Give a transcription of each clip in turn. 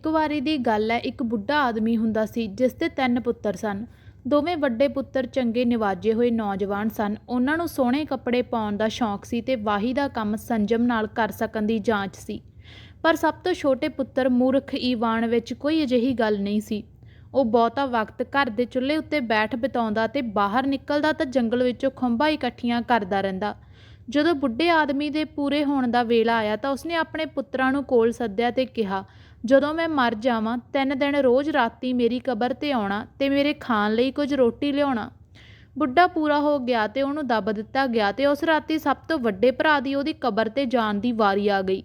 ਇੱਕ ਵਾਰੀ ਦੀ ਗੱਲ ਹੈ, ਇੱਕ ਬੁੱਢਾ ਆਦਮੀ ਹੁੰਦਾ ਸੀ, ਜਿਸ ਦੇ ਤਿੰਨ ਪੁੱਤਰ ਸਨ। ਦੋਵੇਂ ਵੱਡੇ ਪੁੱਤਰ ਚੰਗੇ ਨਿਵਾਜੇ ਹੋਏ ਨੌਜਵਾਨ ਸਨ। ਉਹਨਾਂ ਨੂੰ ਸੋਹਣੇ ਕੱਪੜੇ ਪਾਉਣ ਦਾ ਸ਼ੌਂਕ ਸੀ ਤੇ ਵਾਹੀ ਦਾ ਕੰਮ ਸੰਜਮ ਨਾਲ ਕਰ ਸਕਣ ਦੀ ਜਾਂਚ ਸੀ। ਪਰ ਸਭ ਤੋਂ ਛੋਟੇ ਪੁੱਤਰ ਮੂਰਖ ਈਵਾਨ ਵਿੱਚ ਕੋਈ ਅਜਿਹੀ ਗੱਲ ਨਹੀਂ ਸੀ। ਉਹ ਬਹੁਤਾ ਵਕਤ ਘਰ ਦੇ ਚੁੱਲ੍ਹੇ ਉੱਤੇ ਬੈਠ ਬਿਤਾਉਂਦਾ ਤੇ ਬਾਹਰ ਨਿਕਲਦਾ ਤਾਂ ਜੰਗਲ ਵਿੱਚੋਂ ਖੰਭਾਂ ਇਕੱਠੀਆਂ ਕਰਦਾ ਰਹਿੰਦਾ। ਜਦੋਂ ਬੁੱਢੇ ਆਦਮੀ ਦੇ ਪੂਰੇ ਹੋਣ ਦਾ ਵੇਲਾ ਆਇਆ ਤਾਂ ਉਸਨੇ ਆਪਣੇ ਪੁੱਤਰਾਂ ਨੂੰ ਕੋਲ ਸੱਦਿਆ ਤੇ ਕਿਹਾ ਜਦੋਂ ਮੈਂ ਮਰ ਜਾਵਾਂ, ਤਿੰਨ ਦਿਨ ਰੋਜ਼ ਰਾਤੀ ਮੇਰੀ ਕਬਰ ਤੇ ਆਉਣਾ ਅਤੇ ਮੇਰੇ ਖਾਣ ਲਈ ਕੁਝ ਰੋਟੀ ਲਿਆਉਣਾ। ਬੁੱਢਾ ਪੂਰਾ ਹੋ ਗਿਆ ਅਤੇ ਉਹਨੂੰ ਦੱਬ ਦਿੱਤਾ ਗਿਆ ਅਤੇ ਉਸ ਰਾਤੀ ਸਭ ਤੋਂ ਵੱਡੇ ਭਰਾ ਦੀ ਉਹਦੀ ਕਬਰ ਤੇ ਜਾਣ ਦੀ ਵਾਰੀ ਆ ਗਈ।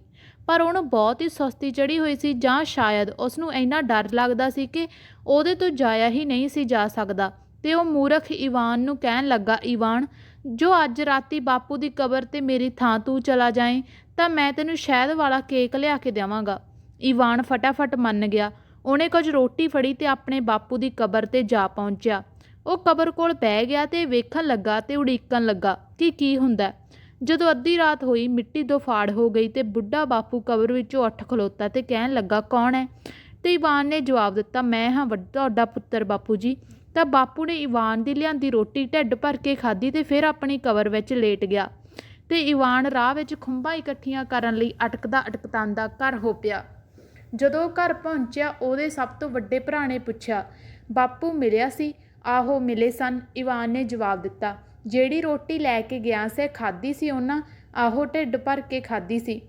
ਪਰ ਉਹਨੂੰ ਬਹੁਤ ਹੀ ਸੁਸਤੀ ਚੜ੍ਹੀ ਹੋਈ ਸੀ ਜਾਂ ਸ਼ਾਇਦ ਉਸ ਨੂੰ ਇੰਨਾ ਡਰ ਲੱਗਦਾ ਸੀ ਕਿ ਉਹਦੇ ਤੋਂ ਜਾਇਆ ਹੀ ਨਹੀਂ ਸੀ ਜਾ ਸਕਦਾ। ਅਤੇ ਉਹ ਮੂਰਖ ਈਵਾਨ ਨੂੰ ਕਹਿਣ ਲੱਗਾ ਈਵਾਨ ਜੋ ਅੱਜ ਰਾਤੀ ਬਾਪੂ ਦੀ ਕਬਰ ਤੇ ਮੇਰੀ ਥਾਂ ਤੂੰ ਚਲਾ ਜਾਏ, ਤਾਂ ਮੈਂ ਤੈਨੂੰ ਸ਼ਹਿਦ ਵਾਲਾ ਕੇਕ ਲਿਆ ਕੇ ਦੇਵਾਂਗਾ। ਈਵਾਨ ਫਟਾਫਟ ਮੰਨ ਗਿਆ। ਉਹਨੇ ਕੁਝ ਰੋਟੀ ਫੜੀ ਤੇ ਆਪਣੇ ਬਾਪੂ ਦੀ ਕਬਰ ਤੇ ਜਾ ਪਹੁੰਚਿਆ। ਉਹ ਕਬਰ ਕੋਲ ਬਹਿ ਗਿਆ ਤੇ ਵੇਖਣ ਲੱਗਾ ਤੇ ਉਡੀਕਣ ਲੱਗਾ ਕਿ ਕੀ ਹੁੰਦਾ। ਜਦੋਂ ਅੱਧੀ ਰਾਤ ਹੋਈ, ਮਿੱਟੀ ਦੋ ਫਾੜ ਹੋ ਗਈ ਤੇ ਬੁੱਢਾ ਬਾਪੂ ਕਬਰ ਵਿੱਚੋਂ ਉੱਠ ਖਲੋਤਾ ਤੇ ਕਹਿਣ ਲੱਗਾ, ਕੌਣ ਹੈ? ਤੇ ਈਵਾਨ ਨੇ ਜਵਾਬ ਦਿੱਤਾ, ਮੈਂ ਹਾਂ ਵੱਡਾ ਤੁਹਾਡਾ ਪੁੱਤਰ ਬਾਪੂ ਜੀ। ਤਾਂ ਬਾਪੂ ਨੇ ਈਵਾਨ ਦੀ ਲਿਆਂਦੀ ਰੋਟੀ ਢਿੱਡ ਭਰ ਕੇ ਖਾਧੀ ਤੇ ਫਿਰ ਆਪਣੀ ਕਬਰ ਵਿੱਚ ਲੇਟ ਗਿਆ। ਤੇ ਈਵਾਨ ਰਾਹ ਵਿੱਚ ਖੁੰਭਾਂ ਇਕੱਠੀਆਂ ਕਰਨ ਲਈ ਅਟਕਦਾ ਅਟਕਤਾਂਦਾ ਘਰ ਹੋ ਪਿਆ ਜਦੋਂ ਘਰ ਪਹੁੰਚਿਆ, ਉਹਦੇ ਸਭ ਤੋਂ ਵੱਡੇ ਭਰਾ ਨੇ ਪੁੱਛਿਆ, ਬਾਪੂ ਮਿਲਿਆ ਸੀ? ਆਹੋ, ਮਿਲੇ ਸਨ। ਈਵਾਨ ਨੇ ਜਵਾਬ ਦਿੱਤਾ, ਜਿਹੜੀ ਰੋਟੀ ਲੈ ਕੇ ਗਿਆ ਸੀ, ਖਾਧੀ ਸੀ ਉਹਨਾਂ, ਆਹੋ, ਢਿੱਡ ਭਰ ਕੇ ਖਾਧੀ ਸੀ।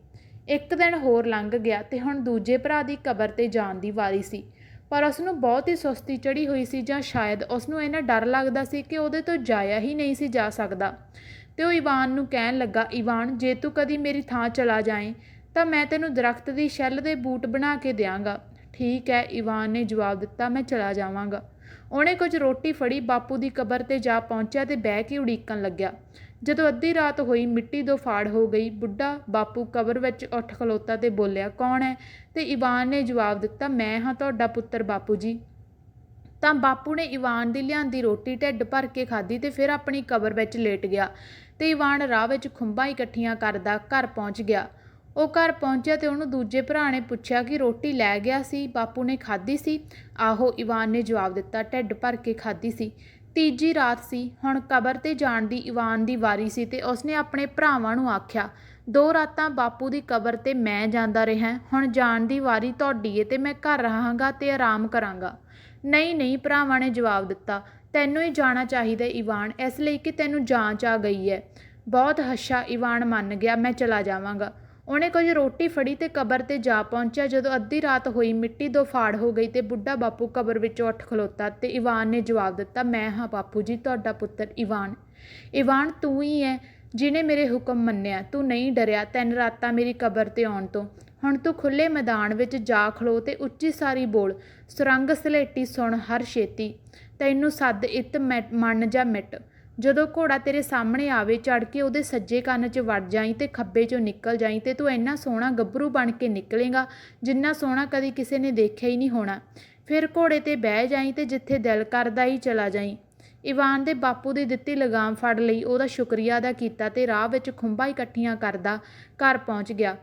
ਇੱਕ ਦਿਨ ਹੋਰ ਲੰਘ ਗਿਆ ਤੇ ਹੁਣ ਦੂਜੇ ਭਰਾ ਦੀ ਕਬਰ ਤੇ ਜਾਣ ਦੀ ਵਾਰੀ ਸੀ। ਪਰ ਉਸ ਨੂੰ ਬਹੁਤ ਹੀ ਸੁਸਤੀ ਚੜੀ ਹੋਈ ਸੀ ਜਾਂ ਸ਼ਾਇਦ ਉਸ ਨੂੰ ਇਹਨਾਂ ਡਰ ਲੱਗਦਾ ਸੀ ਕਿ ਉਹਦੇ ਤੋਂ ਜਾਇਆ ਹੀ ਨਹੀਂ ਸੀ ਜਾ ਸਕਦਾ। ਤੇ ਉਹ ਈਵਾਨ ਨੂੰ ਕਹਿਣ ਲੱਗਾ ਈਵਾਨ ਜੇ ਤੂੰ ਕਦੀ ਮੇਰੀ ਥਾਂ ਚਲਾ ਜਾਏ ਤਾਂ ਮੈਂ ਤੈਨੂੰ ਦਰਖਤ ਦੀ ਛੱਲ ਦੇ ਬੂਟ ਬਣਾ ਕੇ ਦਿਆਂਗਾ। ਠੀਕ ਹੈ ਈਵਾਨ ਨੇ ਜਵਾਬ ਦਿੱਤਾ, ਮੈਂ ਚਲਾ ਜਾਵਾਂਗਾ। ਉਹਨੇ ਕੁਝ ਰੋਟੀ ਫੜੀ, ਬਾਪੂ ਦੀ ਕਬਰ ਤੇ ਜਾ ਪਹੁੰਚਿਆ ਤੇ ਬਹਿ ਕੇ ਉਡੀਕਣ ਲੱਗਿਆ। ਜਦੋਂ ਅੱਧੀ ਰਾਤ ਹੋਈ, ਮਿੱਟੀ ਦੋ ਫਾੜ ਹੋ ਗਈ, ਬੁੱਢਾ ਬਾਪੂ ਕਬਰ ਵਿੱਚ ਉੱਠ ਖਲੋਤਾ ਤੇ ਬੋਲਿਆ, ਕੌਣ ਹੈ? ਤੇ ਇਵਾਨ ਨੇ ਜਵਾਬ ਦਿੱਤਾ, ਮੈਂ ਹਾਂ ਤੁਹਾਡਾ ਪੁੱਤਰ ਬਾਪੂ ਜੀ। ਤਾਂ ਬਾਪੂ ਨੇ ਇਵਾਨ ਦੀ ਲਿਆਂਦੀ ਰੋਟੀ ਢਿੱਡ ਭਰ ਕੇ ਖਾਧੀ ਤੇ ਫਿਰ ਆਪਣੀ ਕਬਰ ਵਿੱਚ ਲੇਟ ਗਿਆ ਤੇ ਇਵਾਨ ਰਾਹ ਵਿੱਚ ਖੁੰਭਾਂ ਇਕੱਠੀਆਂ ਕਰਦਾ ਘਰ ਪਹੁੰਚ ਗਿਆ। ਉਹ ਘਰ ਪਹੁੰਚਿਆ ਤੇ ਉਹਨੂੰ ਦੂਜੇ ਭਰਾ ਨੇ ਪੁੱਛਿਆ ਕਿ ਰੋਟੀ ਲੈ ਗਿਆ ਸੀ, ਬਾਪੂ ਨੇ ਖਾਧੀ ਸੀ। ਆਹੋ ਈਵਾਨ ਨੇ ਜਵਾਬ ਦਿੱਤਾ, ਢਿੱਡ ਭਰ ਕੇ ਖਾਧੀ ਸੀ। ਤੀਜੀ ਰਾਤ ਸੀ, ਹੁਣ ਕਬਰ ਤੇ ਜਾਣ ਦੀ ਈਵਾਨ ਦੀ ਵਾਰੀ ਸੀ ਤੇ ਉਸਨੇ ਆਪਣੇ ਭਰਾਵਾਂ ਨੂੰ ਆਖਿਆ, ਦੋ ਰਾਤਾਂ ਬਾਪੂ ਦੀ ਕਬਰ ਤੇ ਮੈਂ ਜਾਂਦਾ ਰਿਹਾ, ਹੁਣ ਜਾਣ ਦੀ ਵਾਰੀ ਤੁਹਾਡੀ ਏ ਤੇ ਮੈਂ ਘਰ ਰਹਾਂਗਾ ਤੇ ਆਰਾਮ ਕਰਾਂਗਾ। ਨਹੀਂ ਨਹੀਂ ਭਰਾਵਾਂ ਨੇ ਜਵਾਬ ਦਿੱਤਾ, ਤੈਨੂੰ ਹੀ ਜਾਣਾ ਚਾਹੀਦਾ ਈਵਾਨ ਇਸ ਲਈ ਕਿ ਤੈਨੂੰ ਜਾਂਚ ਆ ਗਈ ਹੈ ਬਹੁਤ ਹੱਸ਼ਾ ਈਵਾਨ ਮੰਨ ਗਿਆ, ਮੈਂ ਚਲਾ ਜਾਵਾਂਗਾ। ਉਹਨੇ ਕੁਝ ਰੋਟੀ ਫੜੀ ਤੇ ਕਬਰ ਤੇ ਜਾ ਪਹੁੰਚਿਆ। ਜਦੋਂ ਅੱਧੀ ਰਾਤ ਹੋਈ, ਮਿੱਟੀ ਦੋ ਫਾੜ ਹੋ ਗਈ ਤੇ ਬੁੱਢਾ ਬਾਪੂ ਕਬਰ ਵਿੱਚੋਂ ਉੱਠ ਖਲੋਤਾ ਤੇ ਇਵਾਨ ਨੇ ਜਵਾਬ ਦਿੱਤਾ, ਮੈਂ ਹਾਂ ਬਾਪੂ ਜੀ, ਤੁਹਾਡਾ ਪੁੱਤਰ ਇਵਾਨ। ਇਵਾਨ, ਤੂੰ ਹੀ ਹੈ ਜਿਨੇ ਮੇਰੇ ਹੁਕਮ ਮੰਨਿਆ। ਤੂੰ ਨਹੀਂ ਡਰਿਆ ਤਿੰਨ ਰਾਤਾਂ ਮੇਰੀ ਕਬਰ ਤੇ ਆਉਣ ਤੋਂ। ਹੁਣ ਤੂੰ ਖੁੱਲੇ ਮੈਦਾਨ ਵਿੱਚ ਜਾ ਖਲੋ ਤੇ ਉੱਚੀ ਸਾਰੀ ਬੋਲ। ਸੁਰੰਗ ਸਲੇਟੀ ਸੁਣ ਹਰ ਛੇਤੀ। ਤੈਨੂੰ ਸੱਦ ਇਤ ਮੈ- ਮੰਨ ਜਾ ਮਿਟ। ਜਦੋਂ ਘੋੜਾ ਤੇਰੇ ਸਾਹਮਣੇ ਆਵੇ ਚੜ ਕੇ ਉਹਦੇ ਸੱਜੇ ਕੰਨ 'ਚ ਵੜ ਜਾਈ ਤੇ ਖੱਬੇ 'ਚੋਂ ਨਿਕਲ ਜਾਈ ਤੇ ਤੂੰ ਇੰਨਾ ਸੋਹਣਾ ਗੱਭਰੂ ਬਣ ਕੇ ਨਿਕਲੇਗਾ, ਜਿੰਨਾ ਸੋਹਣਾ ਕਦੀ ਕਿਸੇ ਨੇ ਦੇਖਿਆ ਹੀ ਨਹੀਂ ਹੋਣਾ। ਫਿਰ ਘੋੜੇ ਤੇ ਬਹਿ ਜਾਈ ਤੇ ਜਿੱਥੇ ਦਿਲ ਕਰਦਾ ਹੀ ਚਲਾ ਜਾਈ। ਇਵਾਨ ਦੇ ਬਾਪੂ ਦੀ ਦਿੱਤੀ ਲਗਾਮ ਫੜ ਲਈ, ਉਹਦਾ ਸ਼ੁਕਰੀਆ ਅਦਾ ਕੀਤਾ ਤੇ ਰਾਹ ਵਿੱਚ ਖੁੰਭਾਂ ਇਕੱਠੀਆਂ ਕਰਦਾ ਘਰ ਪਹੁੰਚ ਗਿਆ।